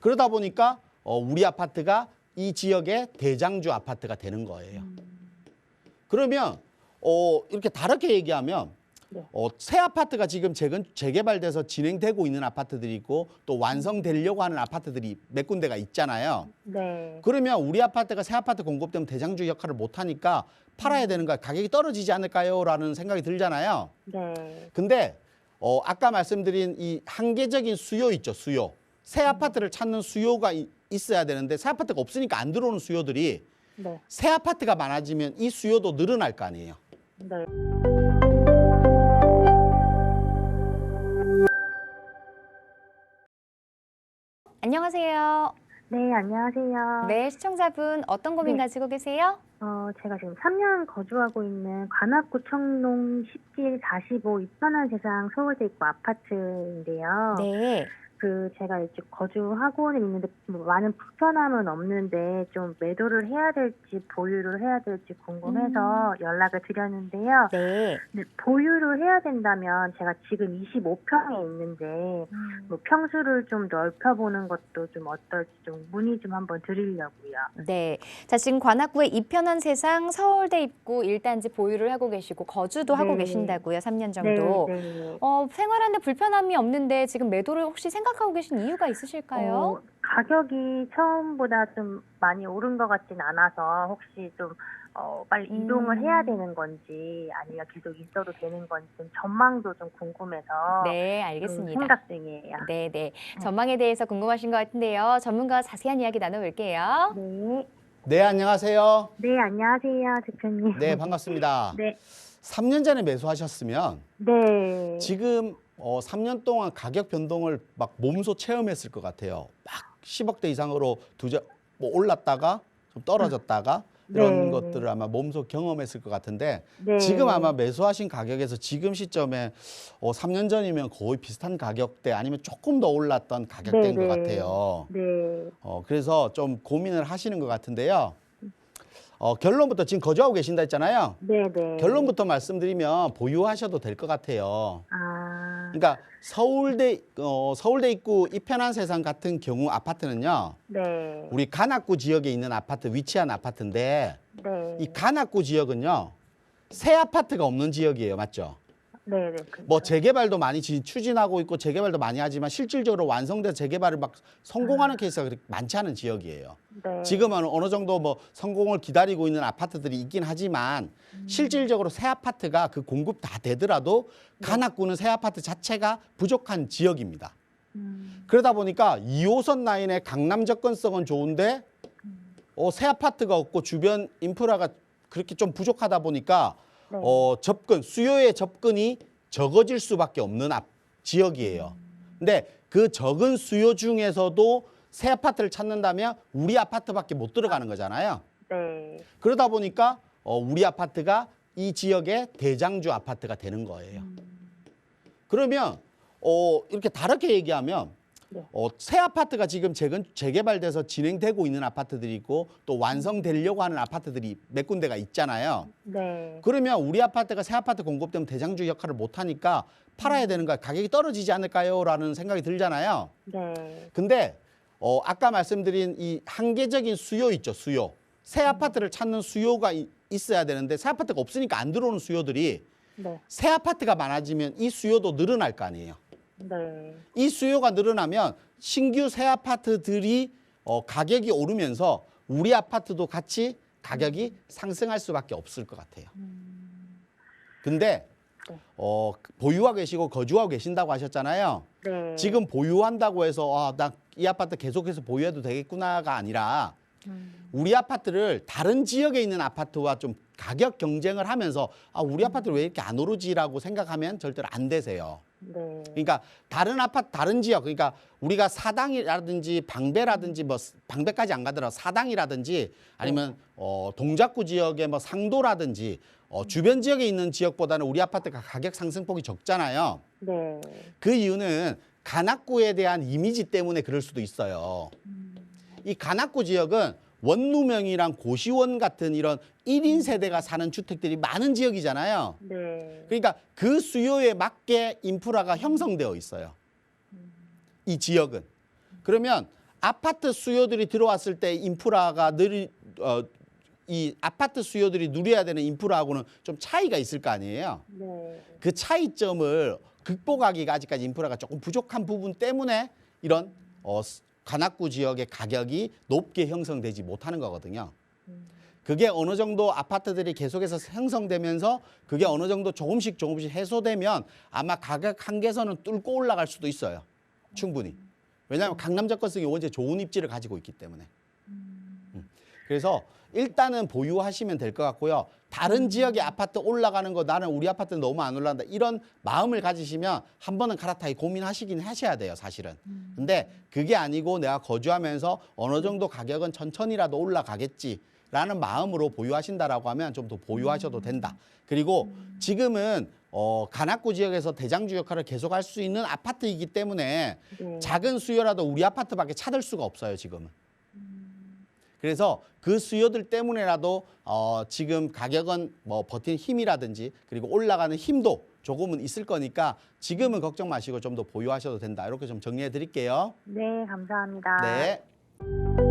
그러다 보니까 어, 우리 아파트가 이 지역의 대장주 아파트가 되는 거예요. 그러면 어, 이렇게 다르게 얘기하면 네. 어, 새 아파트가 지금 재건, 재개발돼서 진행되고 있는 아파트들이 있고 또 완성되려고 하는 아파트들이 몇 군데가 있잖아요. 네. 그러면 우리 아파트가 새 아파트 공급되면 대장주 역할을 못 하니까 팔아야 되는 거야. 가격이 떨어지지 않을까요? 라는 생각이 들잖아요. 네. 근데 어, 아까 말씀드린 이 한계적인 수요 있죠, 수요. 새 아파트를 찾는 수요가 이- 있어야 되는데 새 아파트가 없으니까 안 들어오는 수요들이 네. 새 아파트가 많아지면 이 수요도 늘어날 거 아니에요. 네. 안녕하세요. 네, 안녕하세요. 네, 시청자분 어떤 고민 네. 가지고 계세요? 어, 제가 지금 3년 거주하고 있는 관악구 청농 17 45 이편한 세상 서울대 입구 아파트인데요. 네. 그 제가 이제 거주하고는 있는데 뭐 많은 불편함은 없는데 좀 매도를 해야 될지 보유를 해야 될지 궁금해서 연락을 드렸는데요. 네. 네, 보유를 해야 된다면 제가 지금 25평에 있는데 뭐 평수를 좀 넓혀보는 것도 좀 어떨지 좀 문의 좀 한번 드리려고요. 네. 자, 지금 관악구의 이편한 세상 서울대 입구 1단지 보유를 하고 계시고 거주도 하고 네. 계신다고요. 3년 정도. 네, 네. 어, 생활하는데 불편함이 없는데 지금 매도를 혹시 생각 하고 계신 이유가 있으실까요? 어, 가격이 처음보다 좀 많이 오른 것 같진 않아서 혹시 좀 어, 빨리 음. 이동을 해야 되는 건지 아니면 계속 있어도 되는 건지 좀 전망도 좀 궁금해서 네, 좀 알겠습니다. 생각 중이에요. 네, 네. 전망에 대해서 궁금하신 것 같은데요. 전문가와 자세한 이야기 나눠볼게요. 네. 네, 안녕하세요. 네, 안녕하세요, 대표님. 네, 반갑습니다. 네. 3년 전에 매수하셨으면 네. 지금 어, 3년 동안 가격 변동을 막 몸소 체험했을 것 같아요. 막 10억대 이상으로 두자 뭐 올랐다가 좀 떨어졌다가 이런 네. 것들을 아마 몸소 경험했을 것 같은데 네. 지금 아마 매수하신 가격에서 지금 시점에 어, 3년 전이면 거의 비슷한 가격대 아니면 조금 더 올랐던 가격대인 네, 것 네. 같아요. 네. 어, 그래서 좀 고민을 하시는 것 같은데요. 어, 결론부터 지금 거주하고 계신다 했잖아요. 네, 네. 결론부터 말씀드리면 보유하셔도 될 것 같아요. 아. 그러니까 서울대 어, 서울대 입구 이편한 세상 같은 경우 아파트는요. 네. 우리 관악구 지역에 있는 아파트 위치한 아파트인데 네. 이 관악구 지역은요. 새 아파트가 없는 지역이에요. 맞죠? 네, 네. 그렇죠. 뭐 재개발도 많이 지- 추진하고 있고 재개발도 많이 하지만 실질적으로 완성돼서 재개발을 막 성공하는 케이스가 그렇게 많지 않은 지역이에요. 네. 지금은 어느 정도 뭐 성공을 기다리고 있는 아파트들이 있긴 하지만 실질적으로 새 아파트가 그 공급 다 되더라도 관악구는 새 아파트 자체가 부족한 지역입니다. 음. 그러다 보니까 2호선 라인의 강남 접근성은 좋은데 어, 새 아파트가 없고 주변 인프라가 그렇게 좀 부족하다 보니까 네. 어, 접근 수요의 접근이 적어질 수밖에 없는 앞, 지역이에요. 근데 그 적은 수요 중에서도 새 아파트를 찾는다면 우리 아파트밖에 못 들어가는 거잖아요. 네. 그러다 보니까 어, 우리 아파트가 이 지역의 대장주 아파트가 되는 거예요. 그러면 어, 이렇게 다르게 얘기하면 네. 어, 새 아파트가 지금 재건, 재개발돼서 진행되고 있는 아파트들이 있고 또 완성되려고 하는 아파트들이 몇 군데가 있잖아요. 네. 그러면 우리 아파트가 새 아파트 공급되면 대장주 역할을 못 하니까 팔아야 되는 거야. 가격이 떨어지지 않을까요? 라는 생각이 들잖아요. 네. 근데 어, 아까 말씀드린 이 한계적인 수요 있죠, 수요. 새 아파트를 찾는 수요가 이- 있어야 되는데 새 아파트가 없으니까 안 들어오는 수요들이 네. 새 아파트가 많아지면 이 수요도 늘어날 거 아니에요. 네. 이 수요가 늘어나면 신규 새 아파트들이 어, 가격이 오르면서 우리 아파트도 같이 가격이 상승할 수밖에 없을 것 같아요. 근데 네. 어, 보유하고 계시고 거주하고 계신다고 하셨잖아요. 네. 지금 보유한다고 해서 아, 나 이 아파트 계속해서 보유해도 되겠구나가 아니라 음. 우리 아파트를 다른 지역에 있는 아파트와 좀 가격 경쟁을 하면서 아, 우리 아파트 왜 이렇게 안 오르지라고 생각하면 절대로 안 되세요. 네. 그러니까 다른 아파트 다른 지역 그러니까 우리가 사당이라든지 방배라든지 뭐 방배까지 안 가더라도 사당이라든지 아니면 어 동작구 지역의 뭐 상도라든지 어 주변 지역에 있는 지역보다는 우리 아파트가 가격 상승폭이 적잖아요. 네. 그 이유는 관악구에 대한 이미지 때문에 그럴 수도 있어요. 이 관악구 지역은 원루명이랑 고시원 같은 이런 1인 세대가 사는 주택들이 많은 지역이잖아요. 네. 그러니까 그 수요에 맞게 인프라가 형성되어 있어요. 이 지역은. 그러면 아파트 수요들이 들어왔을 때 인프라가 느리 어, 이 아파트 수요들이 누려야 되는 인프라하고는 좀 차이가 있을 거 아니에요. 네. 그 차이점을 극복하기가 아직까지 인프라가 조금 부족한 부분 때문에 이런 어, 스- 관악구 지역의 가격이 높게 형성되지 못하는 거거든요. 그게 어느 정도 아파트들이 계속해서 형성되면서 그게 어느 정도 조금씩 조금씩 해소되면 아마 가격 한계선은 뚫고 올라갈 수도 있어요. 충분히. 왜냐하면 강남 접근성이 원체 좋은 입지를 가지고 있기 때문에. 음. 그래서 일단은 보유하시면 될 것 같고요. 다른 지역의 아파트 올라가는 거 나는 우리 아파트 너무 안 올라간다. 이런 마음을 가지시면 한 번은 갈아타기 고민하시긴 하셔야 돼요, 사실은. 근데 그게 아니고 내가 거주하면서 어느 정도 가격은 천천히라도 올라가겠지 라는 마음으로 보유하신다라고 하면 좀 더 보유하셔도 된다. 그리고 지금은 어, 간악구 지역에서 대장주 역할을 계속할 수 있는 아파트이기 때문에 네. 작은 수요라도 우리 아파트밖에 찾을 수가 없어요 지금은. 그래서 그 수요들 때문에라도 어, 지금 가격은 뭐 버틴 힘이라든지 그리고 올라가는 힘도 조금은 있을 거니까 지금은 걱정 마시고 좀 더 보유하셔도 된다 이렇게 좀 정리해 드릴게요. 네, 감사합니다. 네.